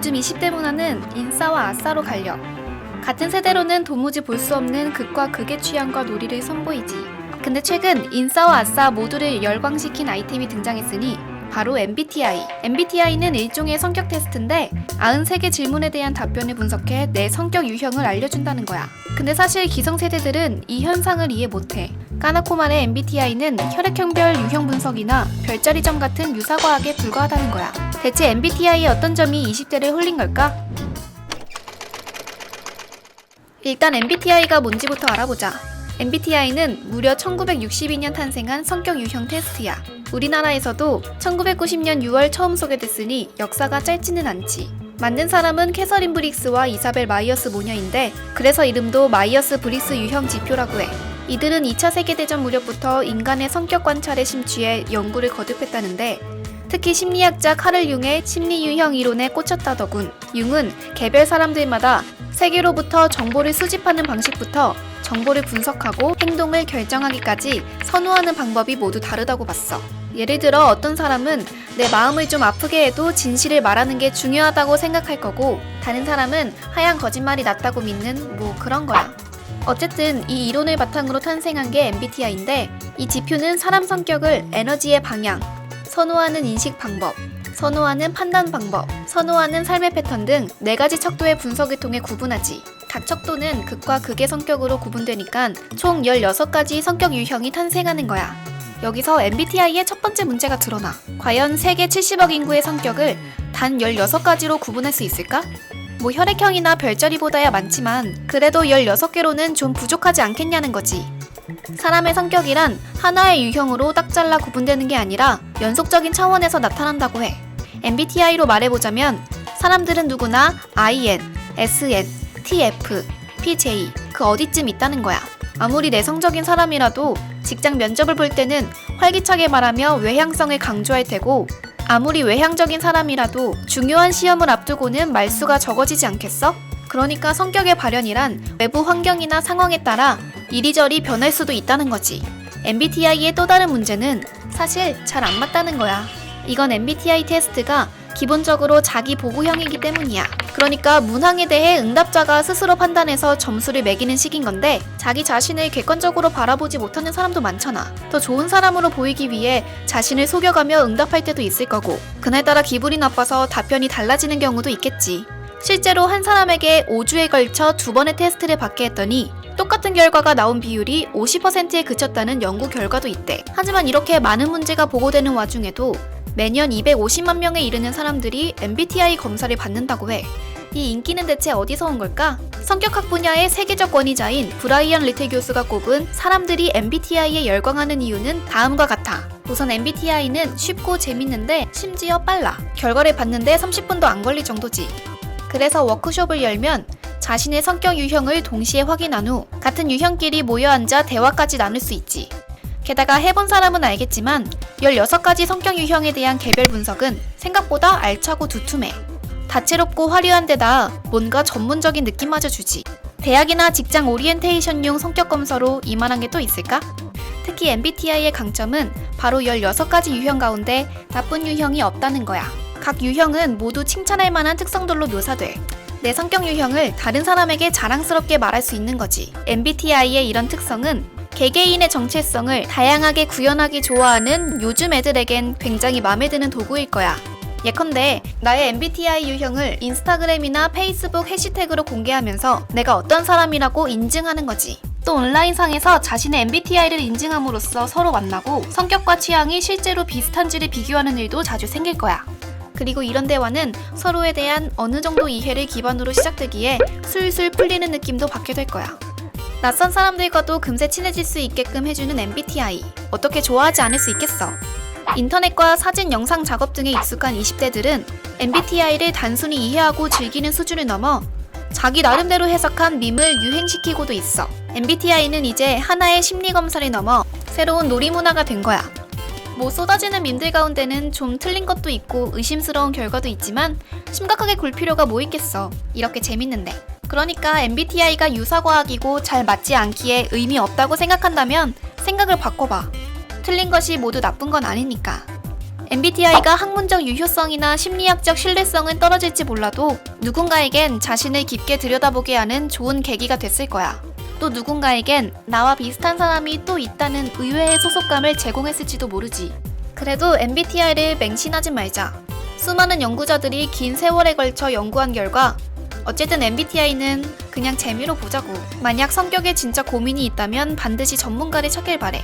요즘 20대 문화는 인싸와 아싸로 갈려. 같은 세대로는 도무지 볼 수 없는 극과 극의 취향과 놀이를 선보이지. 근데 최근 인싸와 아싸 모두를 열광시킨 아이템이 등장했으니 바로 MBTI. MBTI는 일종의 성격 테스트인데 93개 질문에 대한 답변을 분석해 내 성격 유형을 알려준다는 거야. 근데 사실 기성세대들은 이 현상을 이해 못해. 말해 MBTI는 혈액형별 유형 분석이나 별자리점 같은 유사과학에 불과하다는 거야. 대체 MBTI의 어떤 점이 20대를 홀린 걸까? 일단 MBTI가 뭔지부터 알아보자. MBTI는 무려 1962년 탄생한 성격 유형 테스트야. 우리나라에서도 1990년 6월 처음 소개됐으니 역사가 짧지는 않지. 만든 사람은 캐서린 브릭스와 이사벨 마이어스 모녀인데 그래서 이름도 마이어스 브릭스 유형 지표라고 해. 이들은 2차 세계대전 무렵부터 인간의 성격 관찰에 심취해 연구를 거듭했다는데 특히 심리학자 카를 융의 심리 유형 이론에 꽂혔다더군. 융은 개별 사람들마다 세계로부터 정보를 수집하는 방식부터 정보를 분석하고 행동을 결정하기까지 선호하는 방법이 모두 다르다고 봤어. 예를 들어 어떤 사람은 내 마음을 좀 아프게 해도 진실을 말하는 게 중요하다고 생각할 거고 다른 사람은 하얀 거짓말이 낫다고 믿는 뭐 그런 거야. 어쨌든 이 이론을 바탕으로 탄생한 게 MBTI인데 이 지표는 사람 성격을 에너지의 방향, 선호하는 인식 방법, 선호하는 판단 방법, 선호하는 삶의 패턴 등 네 가지 척도의 분석을 통해 구분하지. 각 척도는 극과 극의 성격으로 구분되니까 총 16가지 성격 유형이 탄생하는 거야. 여기서 MBTI의 첫 번째 문제가 드러나. 과연 세계 70억 인구의 성격을 단 16가지로 구분할 수 있을까? 뭐 혈액형이나 별자리보다야 많지만 그래도 16개로는 좀 부족하지 않겠냐는 거지. 사람의 성격이란 하나의 유형으로 딱 잘라 구분되는 게 아니라 연속적인 차원에서 나타난다고 해. MBTI로 말해보자면 사람들은 누구나 IN, SN, TF, PJ 그 어디쯤 있다는 거야. 아무리 내성적인 사람이라도 직장 면접을 볼 때는 활기차게 말하며 외향성을 강조할 테고 아무리 외향적인 사람이라도 중요한 시험을 앞두고는 말수가 적어지지 않겠어? 그러니까 성격의 발현이란 외부 환경이나 상황에 따라 이리저리 변할 수도 있다는 거지. MBTI의 또 다른 문제는 사실 잘 안 맞다는 거야. 이건 MBTI 테스트가 기본적으로 자기 보고형이기 때문이야. 그러니까 문항에 대해 응답자가 스스로 판단해서 점수를 매기는 식인 건데 자기 자신을 객관적으로 바라보지 못하는 사람도 많잖아. 더 좋은 사람으로 보이기 위해 자신을 속여가며 응답할 때도 있을 거고 그날따라 기분이 나빠서 답변이 달라지는 경우도 있겠지. 실제로 한 사람에게 5주에 걸쳐 두 번의 테스트를 받게 했더니 똑같은 결과가 나온 비율이 50%에 그쳤다는 연구 결과도 있대. 하지만 이렇게 많은 문제가 보고되는 와중에도 매년 250만 명에 이르는 사람들이 MBTI 검사를 받는다고 해. 이 인기는 대체 어디서 온 걸까? 성격학 분야의 세계적 권위자인 브라이언 리틀 교수가 꼽은 사람들이 MBTI에 열광하는 이유는 다음과 같아. 우선 MBTI는 쉽고 재밌는데 심지어 빨라. 결과를 봤는데 30분도 안 걸릴 정도지. 그래서 워크숍을 열면 자신의 성격 유형을 동시에 확인한 후 같은 유형끼리 모여 앉아 대화까지 나눌 수 있지. 게다가 해본 사람은 알겠지만 16가지 성격 유형에 대한 개별 분석은 생각보다 알차고 두툼해. 다채롭고 화려한 데다 뭔가 전문적인 느낌마저 주지. 대학이나 직장 오리엔테이션용 성격 검사로 이만한 게 또 있을까? 특히 MBTI의 강점은 바로 16가지 유형 가운데 나쁜 유형이 없다는 거야. 각 유형은 모두 칭찬할 만한 특성들로 묘사돼. 내 성격 유형을 다른 사람에게 자랑스럽게 말할 수 있는 거지. MBTI의 이런 특성은 개개인의 정체성을 다양하게 구현하기 좋아하는 요즘 애들에겐 굉장히 마음에 드는 도구일 거야. 예컨대 나의 MBTI 유형을 인스타그램이나 페이스북 해시태그로 공개하면서 내가 어떤 사람이라고 인증하는 거지. 또 온라인상에서 자신의 MBTI를 인증함으로써 서로 만나고 성격과 취향이 실제로 비슷한지를 비교하는 일도 자주 생길 거야. 그리고 이런 대화는 서로에 대한 어느 정도 이해를 기반으로 시작되기에 술술 풀리는 느낌도 받게 될 거야. 낯선 사람들과도 금세 친해질 수 있게끔 해주는 MBTI. 어떻게 좋아하지 않을 수 있겠어. 인터넷과 사진, 영상 작업 등에 익숙한 20대들은 MBTI를 단순히 이해하고 즐기는 수준을 넘어 자기 나름대로 해석한 밈을 유행시키고도 있어. MBTI는 이제 하나의 심리 검사를 넘어 새로운 놀이 문화가 된 거야. 뭐 쏟아지는 밈들 가운데는 좀 틀린 것도 있고 의심스러운 결과도 있지만 심각하게 굴 필요가 뭐 있겠어. 이렇게 재밌는데. 그러니까 MBTI가 유사과학이고 잘 맞지 않기에 의미 없다고 생각한다면 생각을 바꿔봐. 틀린 것이 모두 나쁜 건 아니니까. MBTI가 학문적 유효성이나 심리학적 신뢰성은 떨어질지 몰라도 누군가에겐 자신을 깊게 들여다보게 하는 좋은 계기가 됐을 거야. 또 누군가에겐 나와 비슷한 사람이 또 있다는 의외의 소속감을 제공했을지도 모르지. 그래도 MBTI를 맹신하지 말자. 수많은 연구자들이 긴 세월에 걸쳐 연구한 결과 어쨌든 MBTI는 그냥 재미로 보자고. 만약 성격에 진짜 고민이 있다면 반드시 전문가를 찾길 바래.